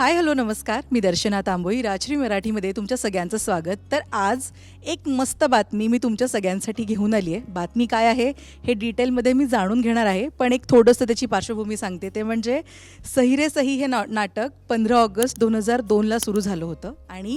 Hi hello नमस्कार. मी दर्शना तांबोई राजश्री मराठीमध्ये तुमच्या सगळ्यांचं स्वागत. तर आज एक मस्त बातमी मी तुमच्या सगळ्यांसाठी घेऊन आली आहे बातमी काय आहे हे डिटेलमध्ये मी जाणून घेणार आहे पण एक थोडंसं त्याची पार्श्वभूमी सांगते. ते म्हणजे सहिरे सही हे ना नाटक पंधरा ऑगस्ट दोन हजार दोनला सुरू झालं होतं आणि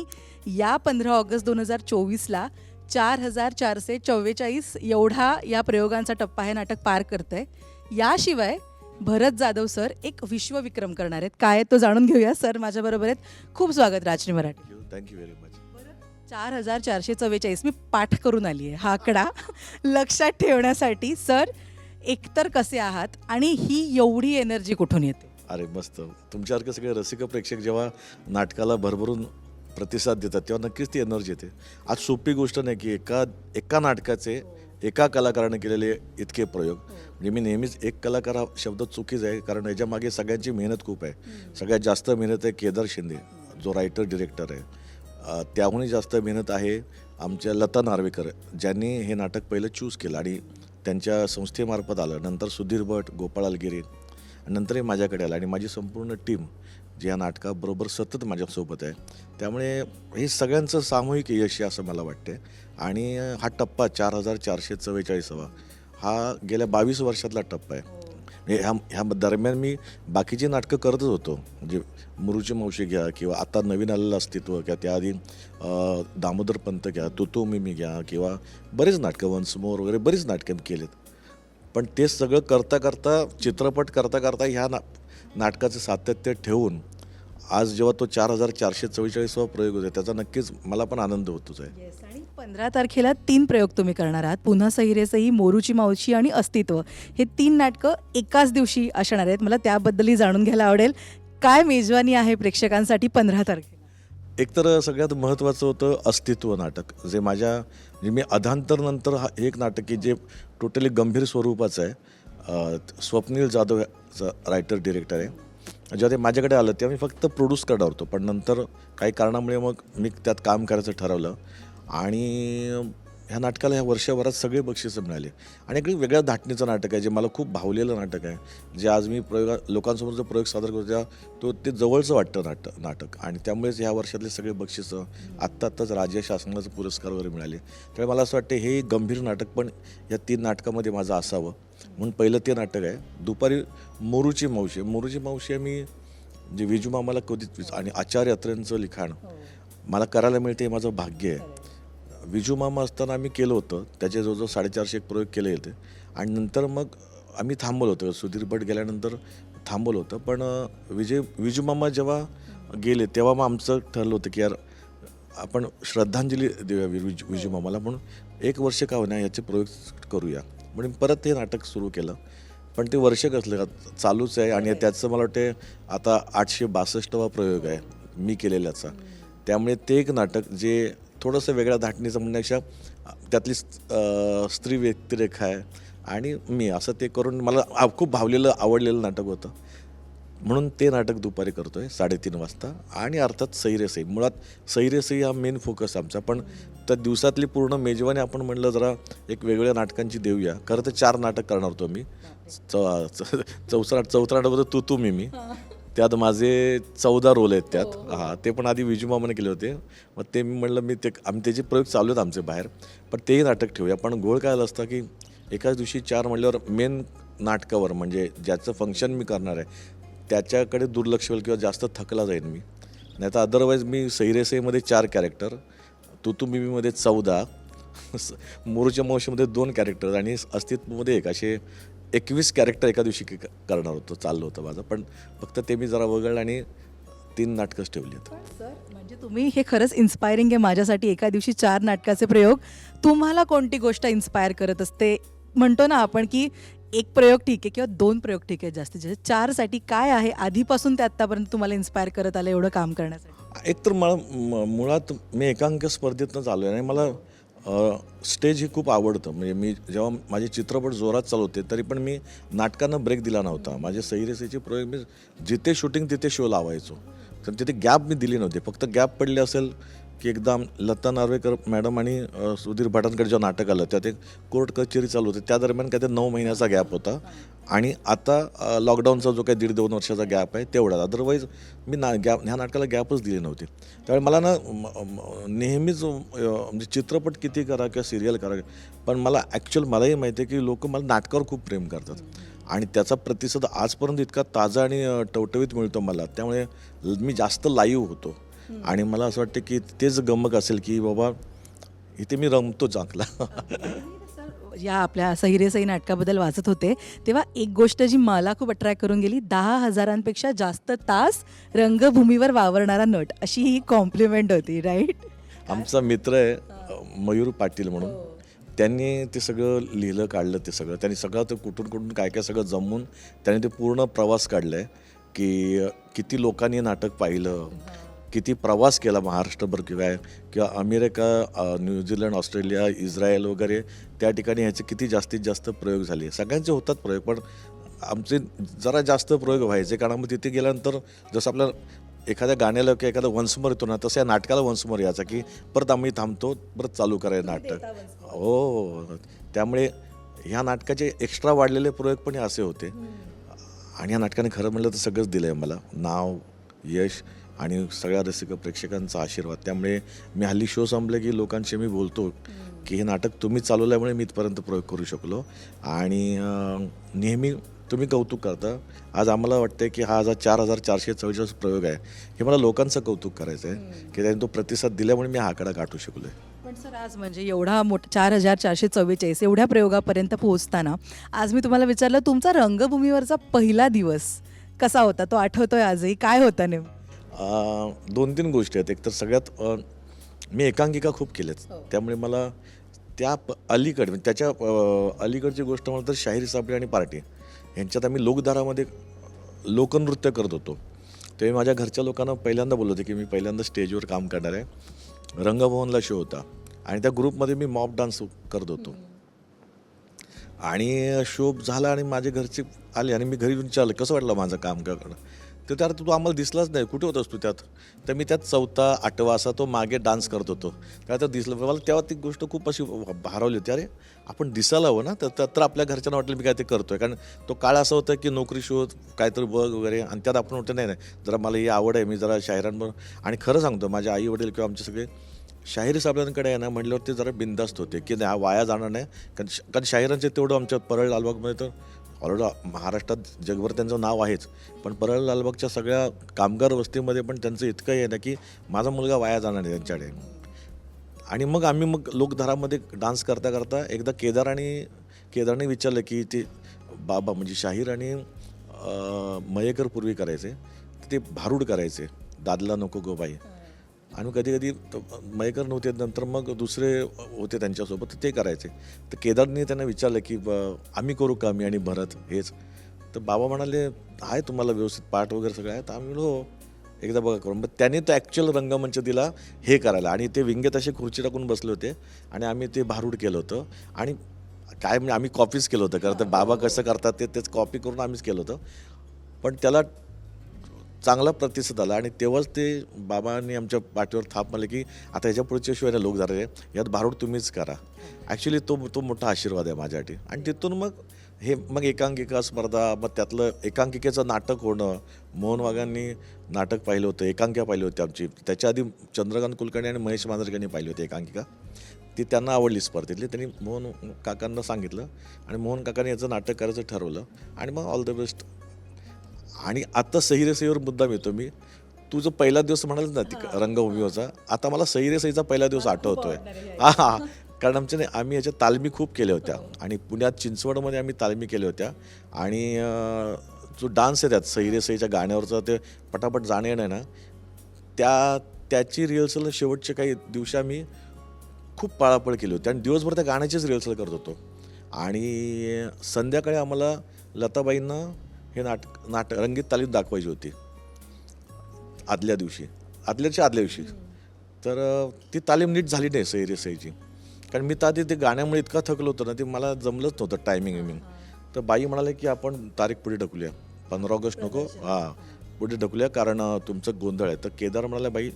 या पंधरा ऑगस्ट दोन हजार चोवीसला चार हजार चारशे चव्वेचाळीस एवढा या प्रयोगांचा टप्पा हे नाटक पार करतं आहे याशिवाय भरत जाधव सर एक विश्वविक्रम करणार आहेत. काय आहे तो जाणून घेऊया. सर माझ्याबरोबर आहेत. खूप स्वागत Rajshri Marathi. Thank you very much चार हजार चारशे चव्वेचाळीस. मी पाठ करून आली आहे. हा आकडा लक्षात ठेवण्यासाठी. सर एकतर कसे आहात आणि ही एवढी एनर्जी कुठून येते? अरे मस्त. तुमच्यासारखे सगळे रसिक प्रेक्षक जेव्हा नाटकाला भरभरून प्रतिसाद देतात तेव्हा नक्कीच ती एनर्जी येते. आज सोपी गोष्ट नाही की एका एका नाटकाचे एका कलाकाराने केलेले इतके प्रयोग. म्हणजे मी नेहमीच एक कलाकार हा शब्द चुकीच आहे कारण याच्या मागे सगळ्यांची मेहनत खूप आहे. सगळ्यात जास्त मेहनत आहे केदार शिंदे जो रायटर डिरेक्टर आहे. त्याहूनही जास्त मेहनत आहे आमच्या लता नार्वेकर ज्यांनी हे नाटक पहिलं चूज केलं आणि त्यांच्या संस्थेमार्फत आलं. नंतर सुधीर भट गोपाळ अलगिरी नंतरही नंतर हे माझ्याकडे आलं आणि माझी संपूर्ण टीम जी या नाटकाबरोबर सतत माझ्यासोबत आहे. त्यामुळे हे सगळ्यांचं सामूहिक यश आहे असं मला वाटते आणि हा टप्पा चार हजार चारशे चव्वेचाळीसावा हा गेल्या बावीस वर्षातला टप्पा आहे. म्हणजे ह्या ह्या दरम्यान मी बाकीची नाटकं करतच होतो म्हणजे मुरुची मावशी घ्या किंवा आता नवीन आलेलं अस्तित्व किंवा त्याआधी दामोदर पंत घ्या तुतू मी मी घ्या किंवा बरेच नाटकं वन्स मोर वगैरे बरीच नाटकं केलेत. पण ते सगळं करता करता चित्रपट करता करता ह्या ना नाटकाचं सातत्य ठेवून आज जेव्हा तो चार हजार चारशे चव्वेचाळीसवा प्रयोग होतो त्याचा नक्कीच मला पण आनंद होतोच आहे. आणि पंधरा तारखेला तीन प्रयोग तुम्ही करणार आहात. पुन्हा सही रे सही मोरूची मावशी आणि अस्तित्व. हे तीन नाटकं एकाच दिवशी असणार आहेत. मला त्याबद्दलही जाणून घ्यायला आवडेल. काय मेजवानी आहे प्रेक्षकांसाठी पंधरा तारखेला? एकतर सगळ्यात महत्त्वाचं होतं अस्तित्व नाटक. जे माझ्या म्हणजे मी अधांतर नंतर हा एक नाटक की जे टोटली गंभीर स्वरूपाचं आहे. स्वप्नील जाधव रायटर डिरेक्टर आहे. जेव्हा ते माझ्याकडे आलं तेव्हा मी फक्त प्रोड्यूस करणार होतो. पण नंतर काही कारणामुळे मग मी त्यात काम करायचं ठरवलं. आणि ह्या नाटकाला ह्या वर्षभरात सगळे बक्षिसं मिळाले. आणि एक वेगळ्या धाटणीचं नाटक आहे जे मला खूप भावलेलं नाटक आहे. जे आज मी प्रयोग लोकांसमोर जो प्रयोग सादर करतो त्या तो ते जवळचं वाटतं नाटक नाटक. आणि त्यामुळेच ह्या वर्षातले सगळे बक्षिसं आत्ता आत्ताच राज्य शासनाचं पुरस्कार वगैरे मिळाले. त्यामुळे मला असं वाटतं हे गंभीर नाटक पण या तीन नाटकामध्ये माझं असावं. म्हणून पहिलं ते नाटक आहे. दुपारी मोरूची मावशी मोरूची मावशी मी जे विजू मामाला कधीच आणि आचार्य अत्रेंचं लिखाण मला करायला मिळते हे माझं भाग्य आहे. विजू मामा असताना आम्ही केलं होतं त्याचे जवळजवळ साडेचारशे एक प्रयोग केले होते. आणि नंतर मग आम्ही थांबवलं होतं. सुधीर भट गेल्यानंतर थांबवलं होतं. पण विजय विजू मामा जेव्हा गेले तेव्हा मग आमचं ठरलं होतं की यार आपण श्रद्धांजली देऊया विजू मामाला म्हणून. एक वर्ष का होईना याचे प्रयोग करूया. म्हणून परत हे नाटक सुरू केलं. पण ते वर्ष कसलं का चालूच आहे आणि त्याचं मला वाटते आता आठशे बासष्टवा प्रयोग आहे मी केलेल्याचा. त्यामुळे ते एक नाटक जे थोडंसं वेगळ्या धाटणीचं म्हणण्यापेक्षा त्यातली स्त्री व्यक्तिरेखा आहे आणि मी असं ते करून मला खूप भावलेलं आवडलेलं नाटक होतं. म्हणून ते नाटक दुपारी करतो आहे साडेतीन वाजता. आणि अर्थात सैरेसई मुळात सैरेसई हा मेन फोकस आमचा. पण त्या दिवसातली पूर्ण मेजवानी आपण म्हणलं जरा एक वेगवेगळ्या नाटकांची देऊया. खरं तर चार नाटक करणार होतो मी. चौ च- चौथा चौथा नाटक होतं तू तू मी मी. त्यात माझे चौदा रोल आहेत त्यात. हां. ते पण आधी विजू मामाने केले होते. मग ते मी म्हणलं मी ते आम्ही त्याचे प्रयोग चालू आहेत आमचे बाहेर. पण तेही नाटक ठेवूया. पण गोळ काय आलं असतं की एकाच दिवशी चार म्हणल्यावर मेन नाटकावर म्हणजे ज्याचं फंक्शन मी करणार आहे त्याच्याकडे दुर्लक्ष होईल किंवा जास्त थकला जाईन मी. नाही तर अदरवाईज मी सैरेसईमध्ये चार कॅरेक्टर तुतू चौदा मोरूच्या मावशीमध्ये दोन कॅरेक्टर आणि अस्तित्वमध्ये एक. असे एकवीस कॅरेक्टर एका दिवशी क- करणार होतं चाललं होतं माझं. पण फक्त ते मी जरा वगळलं आणि तीन नाटकंच ठेवली आहेत. सर म्हणजे तुम्ही हे खरंच इन्स्पायरिंग आहे माझ्यासाठी. एका दिवशी चार नाटकाचे प्रयोग. तुम्हाला कोणती गोष्ट इन्स्पायर करत असते? म्हणतो ना आपण की एक प्रयोग ठीक आहे किंवा दोन प्रयोग ठीक आहे जास्तीत जास्त. चारसाठी काय आहे आधीपासून ते आत्तापर्यंत तुम्हाला इन्स्पायर करत आलं एवढं काम करण्यासाठी? एक तर मला म- मुळात मी एकांक स्पर्धेतनं आलो आहे आणि मला अ, स्टेज हे खूप आवडतं. म्हणजे मी जेव्हा माझे चित्रपट जोरात चालू होते तरी पण मी नाटकांना ब्रेक दिला नव्हता. माझे सहिरेसेचे प्रयोग मी जिथे शूटिंग तिथे शो लावायचो. तर तिथे गॅप मी दिली नव्हती. फक्त गॅप पडले असेल की एकदा लता नार्वेकर मॅडम आणि सुधीर भटांकडे जेव्हा नाटक आलं त्यात एक कोर्ट कचेरी चालू होती. त्या दरम्यान काय ते नऊ महिन्याचा गॅप होता. आणि आता लॉकडाऊनचा जो काही दीड दोन वर्षाचा गॅप आहे तेवढा अदरवाईज मी ना गॅप ह्या नाटकाला गॅपच दिली नव्हती. त्यावेळी मला ना नेहमीच म्हणजे चित्रपट किती करा किंवा सिरियल करा पण मला ॲक्च्युअल मलाही माहिती आहे की लोक मला नाटकावर खूप प्रेम करतात. आणि त्याचा प्रतिसाद आजपर्यंत इतका ताजा आणि टवटवीत मिळतो मला. त्यामुळे मी जास्त लाईव्ह होतो. आणि मला असं वाटतं की तेच गमक असेल की बाबा इथे मी रमतो चांगला. या आपल्या सहिरे सही नाटकाबद्दल वाचत होते तेव्हा एक गोष्ट जी मला खूप अट्रॅक्ट करून गेली दहा हजारांपेक्षा जास्त तास रंगभूमीवर वावरणारा नट अशी ही कॉम्प्लिमेंट होती राईट आमचा मित्र आहे मयूर पाटील म्हणून. त्यांनी ते सगळं लिहिलं काढलं ते सगळं. त्यांनी सगळं ते कुठून कुठून काय काय सगळं जमवून त्यांनी ते पूर्ण प्रवास काढला आहे की किती लोकांनी हे नाटक पाहिलं. किती प्रवास केला महाराष्ट्रभर किंवा किंवा अमेरिका न्यूझीलंड ऑस्ट्रेलिया इस्रायल वगैरे त्या ठिकाणी ह्याचे किती जास्तीत जास्त प्रयोग झाले? सगळ्यांचे होतात प्रयोग पण आमचे जरा जास्त प्रयोग व्हायचे कारण मग तिथे गेल्यानंतर जसं आपल्या एखाद्या गाण्याला किंवा एखादा वंशमर येतो ना तसं या नाटकाला वंशमर यायचा की परत आम्ही थांबतो परत चालू करायचं नाटक. हो त्यामुळे ह्या नाटकाचे एक्स्ट्रा वाढलेले प्रयोग पण हे असे होते. आणि या नाटकाने खरं म्हणलं तर सगळंच दिलं आहे मला. नाव यश आणि सगळ्या रसिक प्रेक्षकांचा आशीर्वाद. त्यामुळे मी हल्ली शो संपले की लोकांशी मी बोलतो. की हे नाटक तुम्ही चालवल्यामुळे मी इथपर्यंत प्रयोग करू शकलो. आणि नेहमी तुम्ही कौतुक करता. आज आम्हाला वाटतं की हा हजार चार हजार चारशे चव्वेचाळीस प्रयोग आहे. हे मला लोकांचं कौतुक करायचं आहे की त्यांनी तो प्रतिसाद दिल्यामुळे मी हा आकडा गाठू शकलो आहे पण सर आज म्हणजे एवढा मोठा चार हजार चारशे चव्वेचाळीस एवढ्या प्रयोगापर्यंत पोहोचताना आज मी तुम्हाला विचारलं तुमचा रंगभूमीवरचा पहिला दिवस कसा होता? तो आठवतोय आजही? काय होता नेम अं, दोन तीन गोष्टी आहेत. एक तर सगळ्यात मी एकांकिका खूप केल्यात. त्यामुळे मला त्या प अलीकडे म्हणजे त्याच्या अलीकडची गोष्ट म्हणलं तर शाहिरी साबळे आणि पार्टी. यांच्यात आम्ही लोकधारामध्ये लोकनृत्य करत होतो. ते माझ्या घरच्या लोकांना पहिल्यांदा बोलत होते की मी पहिल्यांदा स्टेजवर काम करणार आहे. रंगभवनला शो होता. आणि त्या ग्रुपमध्ये मी मॉप डान्स करत होतो. आणि शो झाला आणि माझे घरचे आले आणि मी घरी विचारलं कसं वाटलं माझं काम करणं तर त्यात तू आम्हाला दिसलाच नाही. कुठे होतास तू त्यात? तर मी त्यात चौथा आठवा असा तो मागे डान्स करत होतो. तर दिसलं मला तेव्हा ती गोष्ट खूप अशी भारावली होती. अरे आपण दिसायला हवं ना? तर तर तर आपल्या घरच्यांना वाटलं मी काय ते करतोय. कारण तो काळ असा होता की नोकरी शोध काहीतरी बघ वगैरे. आणि त्यात आपण वाटतं नाही नाही जरा मला ही आवड आहे. मी जरा शाहिरांबरोबर आणि खरं सांगतो माझे आई वडील किंवा आमचे सगळे शाहिरी साहेबांकडे आहे ना म्हटल्यावर ते जरा बिंदास्त होते की नाही हा वाया जाणार नाही. कारण कारण शाहिरांचे तेवढं आमच्या परळ लालबागमध्ये तर ऑलरेडी महाराष्ट्रात जगभर त्यांचं नाव आहेच. पण परळ लालबागच्या सगळ्या कामगार वस्तीमध्ये पण त्यांचं इतकं आहे ना की माझा मुलगा वाया जाणार नाही त्यांच्याकडे. आणि मग आम्ही मग लोकधारामध्ये डान्स करता करता एकदा केदार आणि केदारने विचारलं की ते बाबा म्हणजे शाहीर आणि मयेकर पूर्वी करायचे ते भारूड करायचे. दादला नको गो आणि कधी कधी मयेकर नव्हते नंतर मग दुसरे होते त्यांच्यासोबत तर ते करायचे. तर केदारने त्यांना विचारलं की ब- आम्ही करू का मी आणि भरत? हेच. तर बाबा म्हणाले आहे तुम्हाला व्यवस्थित पाठ वगैरे सगळं आहे. तर आम्ही हो एकदा बघा करून. मग त्याने तो ॲक्च्युअल रंगमंच दिला हे करायला. आणि ते विंगेत असे खुर्ची टाकून बसले होते आणि आम्ही ते भारूड केलं होतं. आणि काय म्हणजे आम्ही कॉपीच केलं होतं कारण तर बाबा कसं करतात ते तेच कॉपी करून आम्हीच केलं होतं. पण त्याला चांगला प्रतिसाद आला आणि तेव्हाच ते बाबांनी आमच्या पाठीवर थाप मारले की आता ह्याच्या पुढच्या शिवाय लोक झाले यात भारूड तुम्हीच करा. ॲक्च्युली तो तो मोठा आशीर्वाद आहे माझ्यासाठी. आणि तिथून मग हे मग एकांकिका स्पर्धा मग त्यातलं एकांकिकेचं नाटक होणं मोहन वाघांनी नाटक पाहिलं होतं एकांकिका पाहिली होती आमची. त्याच्या आधी चंद्रकांत कुलकर्णी आणि महेश मांजरकरांनी पाहिली होती एकांकिका. ती त्यांना आवडली स्पर्धेतली. त्यांनी मोहन काकांना सांगितलं आणि मोहन काकांनी याचं नाटक करायचं ठरवलं. आणि मग ऑल द बेस्ट आणि आता सहिरे सहीवर मुद्दाम येतो मी. तू जो पहिला दिवस म्हणाल ना ती रंगभूमीवरचा आता मला सहिरे सहीचा पहिला दिवस आठवतोय. हा हा. कारण आमच्या नाही आम्ही याच्या तालमी खूप केल्या होत्या. आणि पुण्यात चिंचवडमध्ये आम्ही तालमी केल्या होत्या. आणि जो डान्स आहे त्यात सहिरे सहीच्या गाण्यावरचा ते पटापट जाणे येणं आहे ना त्या त्याची रिहर्सल शेवटचे काही दिवशी आम्ही खूप पाळापळ केली होती. आणि दिवसभर त्या गाण्याचीच रिहर्सल करत होतो. आणि संध्याकाळी आम्हाला लताबाईंना हे नाटक नाटक रंगीत तालीम दाखवायची होती. आदल्या दिवशी. आदल्याच्या आदल्या दिवशी. तर ती तालीम नीट झाली नाही सैरी सईची कारण मी तर आधी ते गाण्यामुळे इतका थकलो होतो ना ते मला जमलंच नव्हतं टायमिंग विमिंग तर बाई म्हणाले की आपण तारीख पुढे ढकलूया. पंधरा ऑगस्ट नको. हां पुढे ढकलूया कारण तुमचं गोंधळ आहे. तर केदार म्हणाले बाई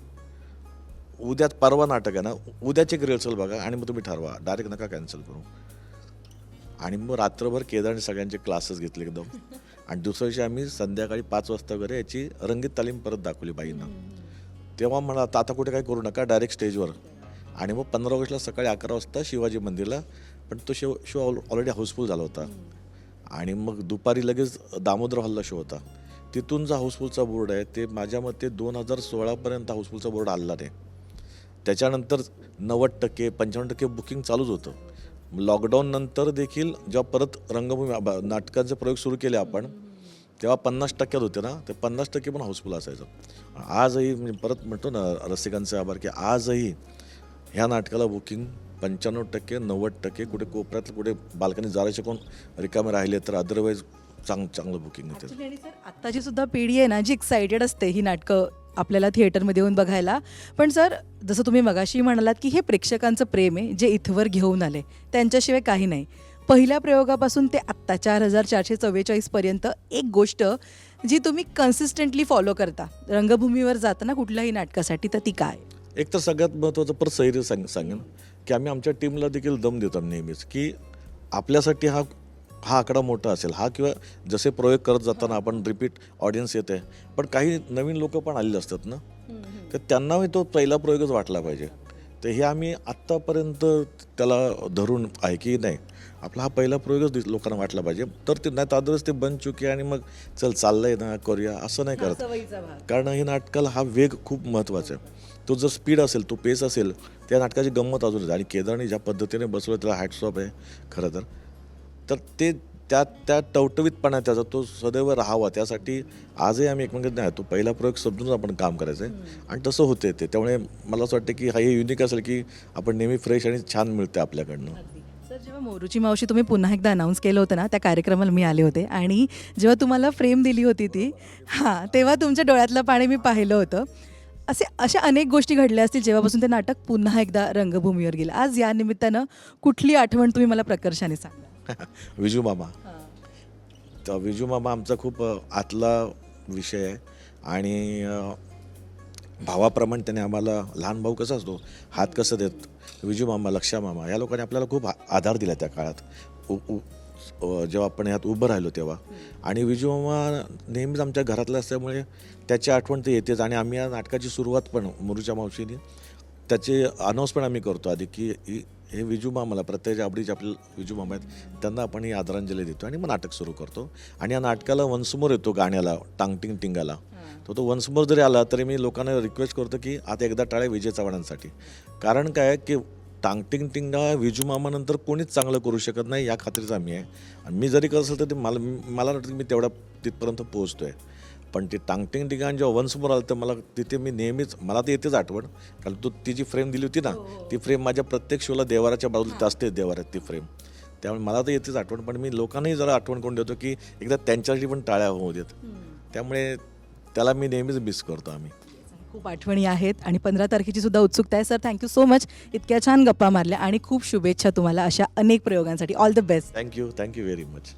उद्या परवा नाटक आहे ना उद्याची एक रिहर्सल बघा आणि मग तुम्ही ठरवा. डायरेक्ट नका कॅन्सल करू. आणि मग रात्रभर केदारने सगळ्यांचे क्लासेस घेतले एकदम. आणि दुसऱ्या दिवशी आम्ही संध्याकाळी पाच वाजता वगैरे याची रंगीत तालीम परत दाखवली बाईंना. तेव्हा मला आता आता कुठे काय करू नका डायरेक्ट स्टेजवर आणि मग पंधरा ऑगस्टला सकाळी अकरा वाजता शिवाजी मंदिरला पण तो शो शो ऑलरेडी हाऊसफुल झाला होता. आणि मग दुपारी लगेच दामोदर हॉलला शो होता. तिथून जो हाऊसफुलचा बोर्ड आहे ते माझ्या मते दोन हजार सोळापर्यंत हाऊसफुलचा बोर्ड आला नाही. त्याच्यानंतर नव्वद टक्के पंचावन्न टक्के बुकिंग चालूच होतं. लॉकडाऊन नंतर देखील जेव्हा परत रंगभूमी नाटकांचे प्रयोग सुरू केले आपण तेव्हा पन्नास टक्क्यात होते ना ते पन्नास टक्के पण हाऊसफुल असायचं. आजही म्हणजे परत म्हणतो ना रसिकांचे आभार की आजही ह्या नाटकाला बुकिंग पंच्याण्णव टक्के नव्वद टक्के कुठे कोपऱ्यात कुठे बाल्कनी जायचे कोण रिकामे राहिले तर अदरवाईज चांग चांगलं बुकिंग होते. आत्ताची सुद्धा पिढी आहे ना जी एक्सायटेड असते ही नाटकं आपल्याला थिएटरमध्ये येऊन बघायला. पण सर जसं तुम्ही मगाशी म्हणालात की हे प्रेक्षकांचं प्रेम आहे जे इथवर घेऊन आले. त्यांच्याशिवाय काही नाही. पहिल्या प्रयोगापासून ते आत्ता चार हजार चारशे चव्वेचाळीसपर्यंत एक गोष्ट जी तुम्ही कन्सिस्टंटली फॉलो करता. रंगभूमीवर जाताना कुठल्याही नाटकासाठी तर ती काय? एक तर सगळ्यात महत्त्वाचं परत सैर्य सांग सांगेन. की आम्ही आमच्या टीमला देखील दम देतो नेहमीच की आपल्यासाठी हा हा आकडा मोठा असेल. हा किंवा जसे प्रयोग करत जाताना आपण रिपीट ऑडियन्स येते. पण काही नवीन लोक पण आलेले असतात ना? तर त्यांनाही तो पहिला प्रयोगच वाटला पाहिजे. तर हे आम्ही आत्तापर्यंत त्याला धरून आहे की नाही? आपला हा पहिला प्रयोगच लोकांना वाटला पाहिजे. तर ते नाही तर otherwise ते बन चुके आणि मग चल चाललंय ना करूया असं नाही करत. कारण हे नाटकाला हा वेग खूप महत्त्वाचा आहे. तो जर स्पीड असेल तो पेस असेल त्या नाटकाची गंमत अजून आणि केदारने ज्या पद्धतीने बसवलं त्याला हॅटसॉप आहे खरं तर. तर ते त्या त्या टवटवीतपणा त्याचा तो सदैव राहावा त्यासाठी आजही आम्ही एकमेकांत नाही तो पहिला प्रयोग समजून आपण काम करायचं आहे. आणि तसं होते ते. त्यामुळे मला असं वाटतं की हा हे युनिक असेल की आपण नेहमी फ्रेश आणि छान मिळते आपल्याकडनं. सर जेव्हा मोरूची मावशी तुम्ही पुन्हा एकदा अनाऊन्स केलं होतं ना त्या कार्यक्रमाला मी आले होते. आणि जेव्हा तुम्हाला फ्रेम दिली होती ती हां तेव्हा तुमच्या डोळ्यातलं पाणी मी पाहिलं होतं. असे अशा अनेक गोष्टी घडल्या असतील जेव्हापासून ते नाटक पुन्हा एकदा रंगभूमीवर गेलं. आज या निमित्तानं कुठली आठवण तुम्ही मला प्रकर्षाने सांगा विजू मामा. तर विजू मामा आमचा खूप आतला विषय आहे. आणि भावाप्रमाणे त्याने आम्हाला लहान भाऊ कसा असतो हात कसं देत विजू मामा लक्षा मामा या लोकांनी आपल्याला खूप आधार दिला त्या काळात. जेव्हा आपण ह्यात उभं राहिलो तेव्हा. आणि विजू मामा नेहमीच आमच्या घरातलं असल्यामुळे त्याची आठवण तर येतेच. आणि आम्ही या नाटकाची सुरुवात पण मुरुच्या मावशीने त्याचे अनाऊन्समेंट आम्ही करतो आधी की ही- हे विजू मामाला प्रत्येक आवडीचे आपले विजू मामा आहेत त्यांना आपण ही आदरांजली देतो आणि मग नाटक सुरू करतो. आणि या नाटकाला वंसमोर येतो गाण्याला टांगटिंग टिंगाला. तो तो वंसमोर जरी आला तरी मी लोकांना रिक्वेस्ट करतो की आता एकदा टाळ्या विजय चव्हाणांसाठी. कारण काय आहे की टांगटिंग टिंगा विजू मामानंतर कोणीच चांगलं करू शकत नाही या खात्रीच आम्ही आहे. आणि मी जरी करत असेल तर ते मला मला वाटतं की मी तेवढा तिथपर्यंत पोहोचतो आहे पण ती टांगटिंग टिंगान जेव्हा वंसमोर आलं तर मला तिथे मी नेहमीच मला तर येतेच आठवण. कारण तू ती जी फ्रेम दिली होती ना ती फ्रेम माझ्या प्रत्येक शोला देवाराच्या बाजूला असते देवारात ती फ्रेम. त्यामुळे मला तर येतेच आठवण पण मी लोकांनाही जरा आठवण करून देतो की एकदा त्यांच्यासाठी पण टाळ्या होऊ देत. त्यामुळे त्याला मी नेहमीच मिस करतो आम्ही. खूप आठवणी आहेत आणि पंधरा तारखेची सुद्धा उत्सुकता आहे. सर थँक्यू सो मच इतक्या छान गप्पा मारल्या आणि खूप शुभेच्छा तुम्हाला अशा अनेक प्रयोगांसाठी. All the best thank you thank you very much